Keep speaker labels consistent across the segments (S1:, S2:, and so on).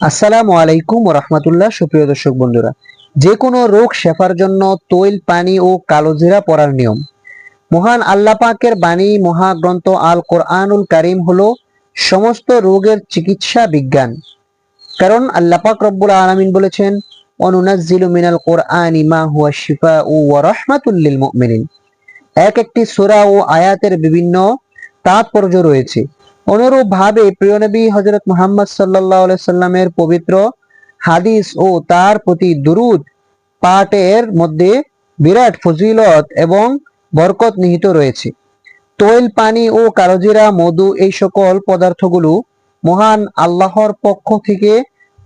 S1: আসসালামু আলাইকুম রহমতুল্লাহ, সুপ্রিয় দর্শক বন্ধুরা। যে কোনো রোগ শেফার জন্য তৈল, পানি ও কালোজিরা পরার নিয়ম। মহান আল্লাহ পাকের বাণী, মহাগ্রন্থ আল কোরআনুল কারিম হলো সমস্ত রোগের চিকিৎসা বিজ্ঞান। কারণ আল্লাহ পাক রব্বুল আলামিন বলেছেন অনুনাজ্জিলু মিনাল কোরআনি মা হুয়া শিফা ও রাহমাতুল লিল মুমিনিন। এক একটি সূরা ও আয়াতের বিভিন্ন তাৎপর্য রয়েছে। অনুরূপ ভাবে প্রিয় নবী হজরত মোহাম্মদ সাল্লামের পবিত্র হাদিস ও তার প্রতি দুরুদ পাঠের মধ্যে বিরাট ফজিলত এবং বরকত নিহিত রয়েছে। তৈল, পানি ও কালোজিরা, মধু এই সকল পদার্থগুলো মহান আল্লাহর পক্ষ থেকে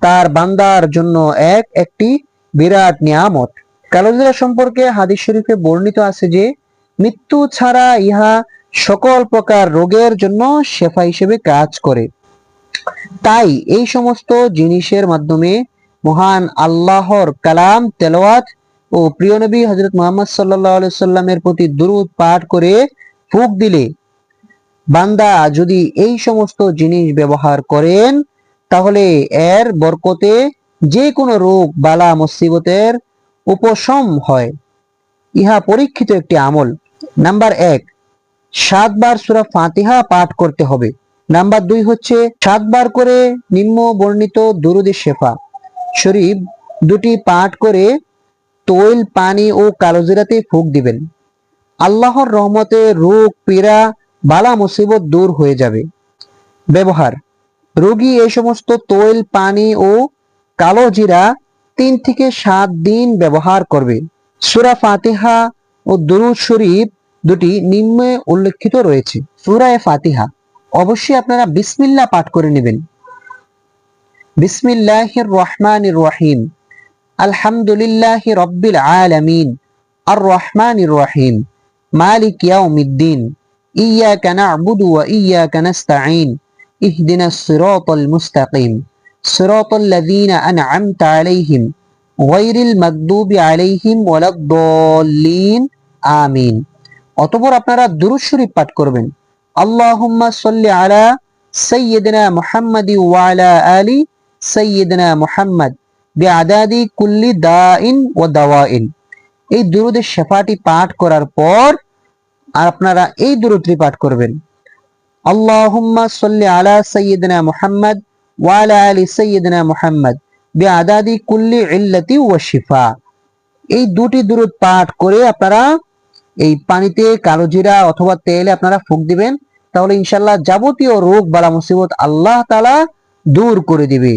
S1: তার বান্দার জন্য এক একটি বিরাট নিয়ামত। কালোজিরা সম্পর্কে হাদিস শরীফে বর্ণিত আছে যে, মৃত্যু ছাড়া ইহা সকল প্রকার রোগের জন্য শেফা হিসেবে কাজ করে। তাই এই সমস্ত জিনিসের মাধ্যমে মহান আল্লাহর কালাম, তেলাওয়াত ও প্রিয় নবী হজরত মোহাম্মদ সাল্লাহ সাল্লামের প্রতি দুরুদ পাঠ করে ফুক দিলে, বান্দা যদি এই সমস্ত জিনিস ব্যবহার করেন, তাহলে এর বরকতে যে কোনো রোগ, বালা, মুসিবতের উপশম হয়। ইহা পরীক্ষিত একটি আমল। নাম্বার এক সাতবার সুরা ফাতিহা পাঠ করতে হবে। নাম্বার দুই হচ্ছে, সাতবার করে নিম্ন বর্ণিত দুরুদের শেফা। শরীফ দুটি পাঠ করে তৈল, পানি ও কালোজিরাতে ফুক দিবেন। আল্লাহর রহমতে রোগ, পীড়া, বালা, মুসিবত দূর হয়ে যাবে। ব্যবহার, রোগী এই সমস্ত তৈল, পানি ও কালো জিরা তিন থেকে সাত দিন ব্যবহার করবে। সুরা ফাতিহা ও দুরুদ শরীফ দুটি নিম্নে উল্লেখিত রয়েছে সুরায় ফাতিহা অবশ্যই আপনারা বিসমিল্লাহ পাঠ করে নেবেন বিসমিল্লাহির রহমানির রহিম আলহামদুলিল্লাহ রব্বিল আলামিন আর রহমানির রহিম মালিক ইয়াউমিদ্দিন إياك نعبد وإياك نستعين اهدنا الصراط المستقيم صراط الذين أنعمت عليهم غير المغضوب عليهم ولا الضالين آمين অতপর আপনারা দুরুদ শরীফ পাঠ করবেন। আল্লাহুম্মা সাল্লি আলা সাইয়্যিদিনা মুহাম্মাদি ওয়া আলা আলি সাইয়্যিদিনা মুহাম্মদ বিআদাদি কুল্লি দাইন ওয়া দাওয়াইন এই দুরুদের শেফাটি পাঠ করার পর আপনারা এই দুরুদটি পাঠ করবেন। আল্লাহুম্মা সাল্লি আলা সাইয়্যিদিনা মুহাম্মদ ওয়া আলা আলি সাইয়্যিদিনা মুহাম্মদ বিআদাদি কুল্লি ইল্লাতি ওয়া শিফা। এই দুটি দুরুদ পাঠ করে আপনারা এই পানিতে কালো জিরা অথবা তেলে আপনারা ফুক দিবেন, তাহলে ইনশাল্লাহ যাবতীয় রোগ, বালা মুসিবত আল্লাহ তালা দূর করে দিবে।